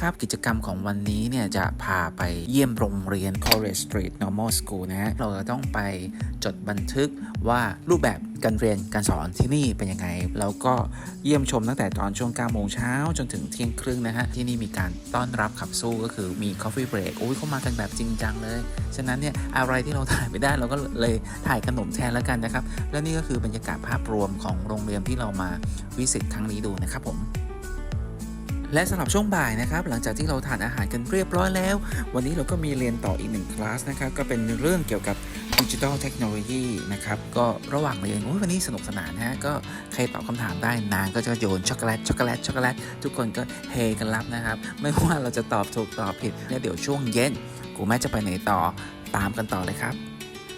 นะครับ กิจกรรมของวันนี้เนี่ยจะพาไปเยี่ยมโรงเรียน College Street Normal School นะฮะเราจะต้องไปจดบันทึกว่ารูปแบบการเรียนการสอนที่นี่เป็นยังไง แล้วก็เยี่ยมชมตั้งแต่ตอนช่วง9โมงเช้าจนถึงเที่ยงครึ่งนะฮะ ที่นี่มีการต้อนรับขับสู้ก็คือมี Coffee Break โอ้ยเข้ามากันแบบจริงจังเลย ฉะนั้นเนี่ยอะไรที่เราถ่ายไม่ได้เราก็เลยถ่ายขนมแทนแล้วกันนะครับ และนี่ก็คือบรรยากาศภาพรวมของโรงเรียนที่เรามาวิสิตครั้งนี้ดูนะครับผม และสำหรับช่วงบ่ายนะครับหลังจากที่เราทานอาหารกันเรียบร้อยแล้ว วันนี้เราก็มีเรียนต่ออีกหนึ่งคลาสนะครับก็เป็นเรื่องเกี่ยวกับดิจิทัลเทคโนโลยีนะครับก็ระหว่างเรียนวันนี้สนุกสนานฮะก็ใครตอบคำถามได้นางก็จะโยนช็อกโกแลตช็อกโกแลตช็อกโกแลตทุกคนก็เฮกันรับนะครับ ไม่ว่าเราจะตอบถูกตอบผิดแล้วเดี๋ยวช่วงเย็นกูแม่จะไปไหนต่อตามกันต่อเลยครับ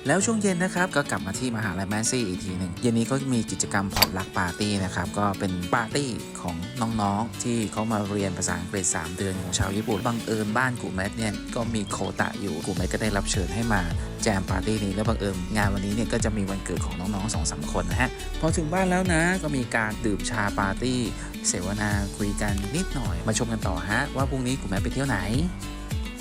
แล้วช่วงเย็นนะครับก็กลับมาที่มหาลัยแมนซี่อีกทีหนึ่งเย็นนี้ก็มีกิจกรรมพอร์ตลักปาร์ตี้นะครับก็เป็นปาร์ตี้ของน้องๆ ที่เขามาเรียนภาษาอังกฤษ 3 เดือนของชาวญี่ปุ่นบังเอิญบ้านกูแมทเนี่ยก็มีโควตะอยู่กูแมทก็ได้รับเชิญให้มาแจมปาร์ตี้นี้แล้วบังเอิญงานวันนี้เนี่ยก็จะมีวันเกิดของน้องๆสองสามคนนะฮะพอถึงบ้านแล้วนะก็มีการดื่มชาปาร์ตี้เสวนาคุยกันนิดหน่อยมาชมกันต่อฮะว่าพรุ่งนี้กูแมทไปเที่ยวไหน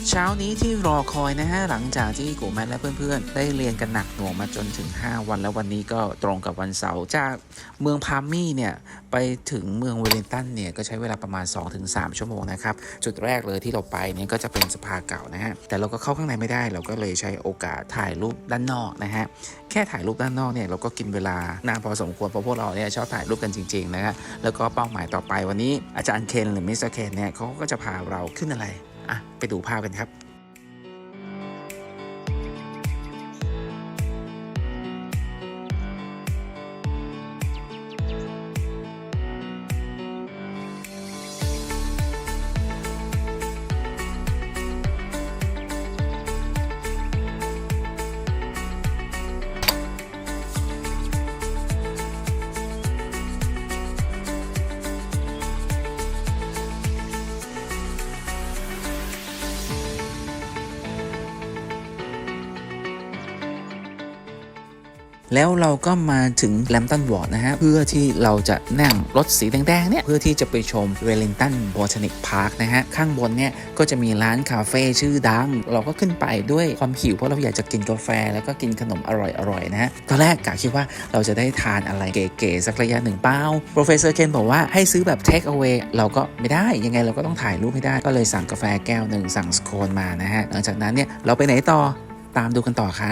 เช้านี้ที่รอคอยนะฮะหลังจากที่กูแมทและเพื่อนๆ ได้เรียนกันหนักหน่วงมาจนถึง 5 วันแล้ววันนี้ก็ตรงกับวันเสาร์จากเมืองพามมี่เนี่ยไปถึงเมืองเวลลิงตันเนี่ยก็ใช้เวลาประมาณ 2-3 ชั่วโมงนะครับ จุดแรกเลยที่เราไปเนี่ยก็จะเป็นสภาเก่านะฮะแต่เราก็เข้าข้างในไม่ได้เราก็เลยใช้โอกาสถ่ายรูปด้านนอกนะฮะแค่ถ่ายรูปด้านนอกเนี่ยเราก็กินเวลานานพอสมควรเพราะพวกเราเนี่ยชอบถ่ายรูปกันจริงๆนะฮะแล้วก็เป้าหมายต่อไปวันนี้อาจารย์เคนหรือมิสเตอร์เคนเนี่ยเขาก็จะพาเราขึ้นอะไร อะไปดูภาพกันครับ แล้วเราก็มาถึงแลมตันวอร์ดนะฮะ เพื่อที่เราจะนั่งรถสีแดงๆเนี่ยเพื่อที่จะไปชมเวลลิงตันบอทานิกพาร์คนะฮะ ข้างบนเนี่ยก็จะมีร้านคาเฟ่ชื่อดัง เราก็ขึ้นไปด้วยความหิวเพราะเราอยากจะกินกาแฟแล้วก็กินขนมอร่อยๆนะฮะตอนแรกกะคิดว่าเราจะได้ทานอะไรเก๋ๆสักระยะหนึ่งเป้า professor Ken บอกว่าให้ซื้อแบบ take away เราก็ไม่ได้ยังไงเราก็ต้องถ่ายรูปให้ได้ก็เลยสั่งกาแฟแก้วหนึ่งสั่งสโคนมานะฮะหลังจากนั้นเนี่ยเราไปไหนต่อตามดูกันต่อค่ะ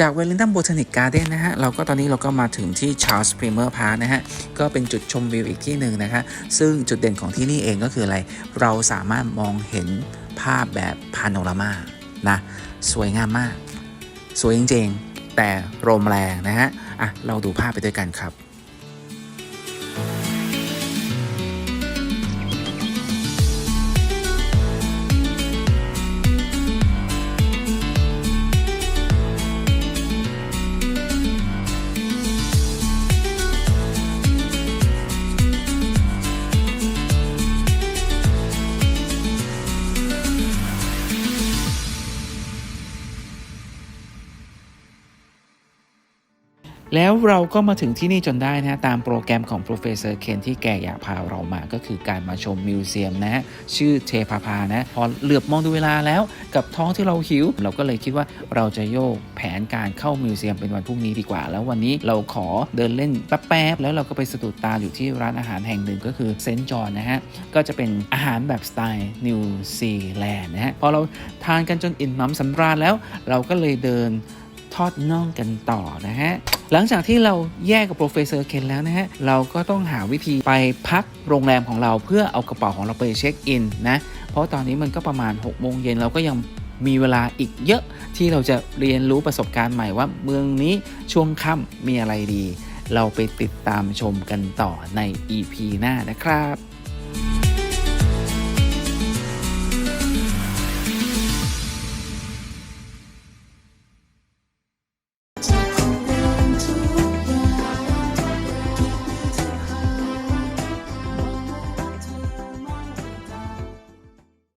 จากเวลลิงตันโบ t ท n i c Garden นะฮะเราก็ตอนนี้เราก็มาถึงที่ชาร์ลส์พรีเมอร์พาร์คนะฮะก็เป็นจุดชมวิวอีกที่หนึ่งนะฮะซึ่งจุดเด่นของที่นี่เองก็คืออะไร เราสามารถมองเห็นภาพแบบพาโนรามานะสวยงามมาก สวยจริงๆ แต่ลมแรงนะฮะอะเราดูภาพไปด้วยกันครับ แล้วเราก็มาถึงที่นี่จนได้นะตามโปรแกรมของ Professor Ken ที่แกอยากพาเรามาก็คือการมาชมมิวเซียมนะชื่อเทพาพานะพอเหลือบมองดูเวลาแล้วกับท้องที่เราหิว เราก็เลยคิดว่าเราจะโยกแผนการเข้ามิวเซียมเป็นวันพรุ่งนี้ดีกว่า แล้ววันนี้เราขอเดินเล่นแป๊บๆแล้วเราก็ไปสะดุดตาอยู่ที่ร้านอาหารแห่งหนึ่งก็คือเซนจอนนะฮะก็จะเป็นอาหารแบบสไตล์นิวซีแลนด์นะฮะพอเราทานกันจนอิ่มหนำสำราญแล้ว เราก็เลยเดิน ทอดน่องกันต่อนะฮะ หลังจากที่เราแยกกับโปรเฟสเซอร์เคนแล้วนะฮะ เราก็ต้องหาวิธีไปพักโรงแรมของเราเพื่อเอากระเป๋าของเราไปเช็คอินนะ เพราะตอนนี้มันก็ประมาณ6โมงเย็นเราก็ยังมีเวลาอีกเยอะที่เราจะเรียนรู้ประสบการณ์ใหม่ว่าเมืองนี้ช่วงค่ำมีอะไรดี เราไปติดตามชมกันต่อใน EP หน้านะครับ